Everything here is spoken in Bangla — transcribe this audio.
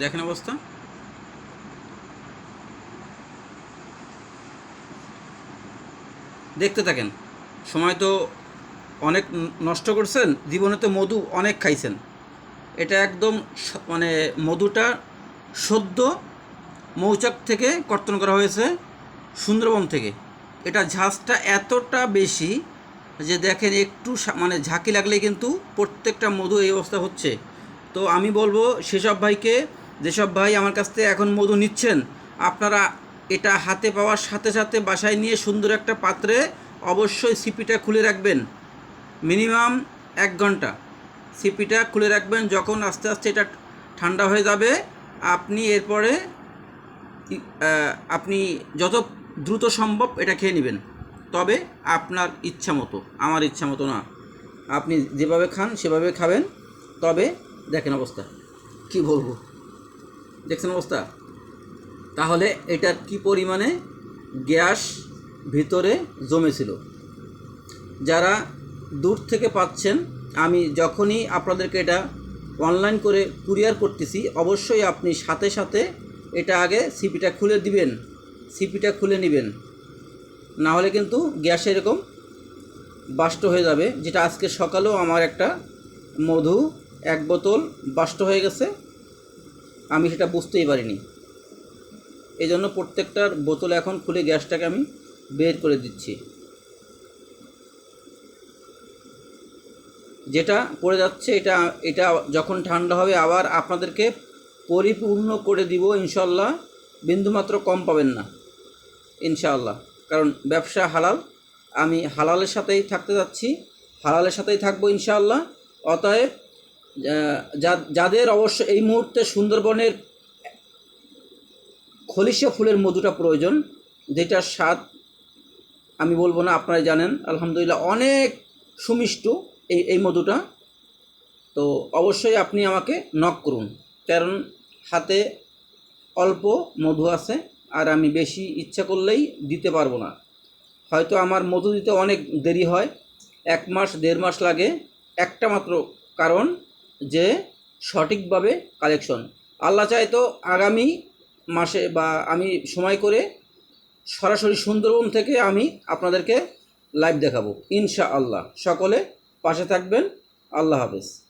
দেখেন অবস্থা। দেখতে থাকেন, সময় তো অনেক নষ্ট করছেন, জীবনে তো মধু অনেক খাইছেন। এটা একদম মানে মধুটা সদ্য মৌচাক থেকে কর্তন করা হয়েছে সুন্দরবন থেকে। এটা ঝাঁজটা এতটা বেশি যে দেখেন একটু মানে ঝাঁকি লাগলেই কিন্তু প্রত্যেকটা মধু এই অবস্থা হচ্ছে। তো আমি বলব, সেসব ভাইকে যেসব ভাই আমার কাছ থেকে এখন মধু নিচ্ছেন, আপনারা এটা হাতে পাওয়ার সাথে সাথে বাসায় নিয়ে সুন্দর একটা পাত্রে অবশ্যই সিপিটা খুলে রাখবেন। মিনিমাম এক ঘণ্টা সিপিটা খুলে রাখবেন, যখন আস্তে আস্তে এটা ঠান্ডা হয়ে যাবে, আপনি এরপরে আপনি যত দ্রুত সম্ভব এটা খেয়ে নেবেন। তবে আপনার ইচ্ছা মতো, আমার ইচ্ছা মতো না। আপনি যেভাবে খান সেভাবে খাবেন। তবে দেখেন অবস্থা। কি বলব? দেখছেন অবস্থা? তাহলে এটার কি পরিমাণে গ্যাস ভিতরে জমেছিল? যারা দূর থেকে পাচ্ছেন, আমি যখনই আপনাদেরকে এটা অনলাইন করে কুরিয়ার করতেছি, অবশ্যই আপনি সাথে সাথে এটা আগে সিপিটা খুলে দিবেন সিপিটা খুলে নেবেন। না হলে কিন্তু গ্যাস এরকম বাষ্ট হয়ে যাবে, যেটা আজকে সকালেও আমার একটা মধু এক বোতল বাষ্ট হয়ে গেছে। আমি সেটা বুঝতেই পারিনি। এই জন্য প্রত্যেকটার বোতল এখন খুলে গ্যাসটাকে আমি বের করে দিচ্ছি। যেটা পড়ে যাচ্ছে, এটা এটা যখন ঠান্ডা হবে, আবার আপনাদেরকে পরিপূর্ণ করে দিব ইনশাল্লাহ বিন্দুমাত্র কম পাবেন না, ইনশাআল্লাহ। কারণ ব্যবসা হালাল, আমি হালালের সাথেই থাকতে যাচ্ছি, হালালের সাথেই থাকব, ইনশাআল্লাহ। অতএব যাদের অবশ্য এই মুহূর্তে সুন্দরবনের খলিশা ফুলের মধুটা প্রয়োজন যেটার স্বাদ আমি বলব না আপনারা জানেন, আলহামদুলিল্লাহ অনেক সুমিষ্ট এই এই মধুটা। তো অবশ্যই আপনি আমাকে নক করুন, কারণ হাতে অল্প মধু আছে, আর আমি বেশি ইচ্ছা করলেই দিতে পারব না। হয়তো আমার মধু দিতে অনেক দেরি হয়, এক মাস, দেড় মাস লাগে, একটা মাত্র কারণ যে সঠিকভাবে কালেকশন। আল্লাহ চায় তো আগামী মাসে বা আমি সময় করে সরাসরি সুন্দরবন থেকে আমি আপনাদেরকে লাইভ দেখাবো ইনশা আল্লাহ সকলে পাশে থাকবেন। আল্লাহ হাফেজ।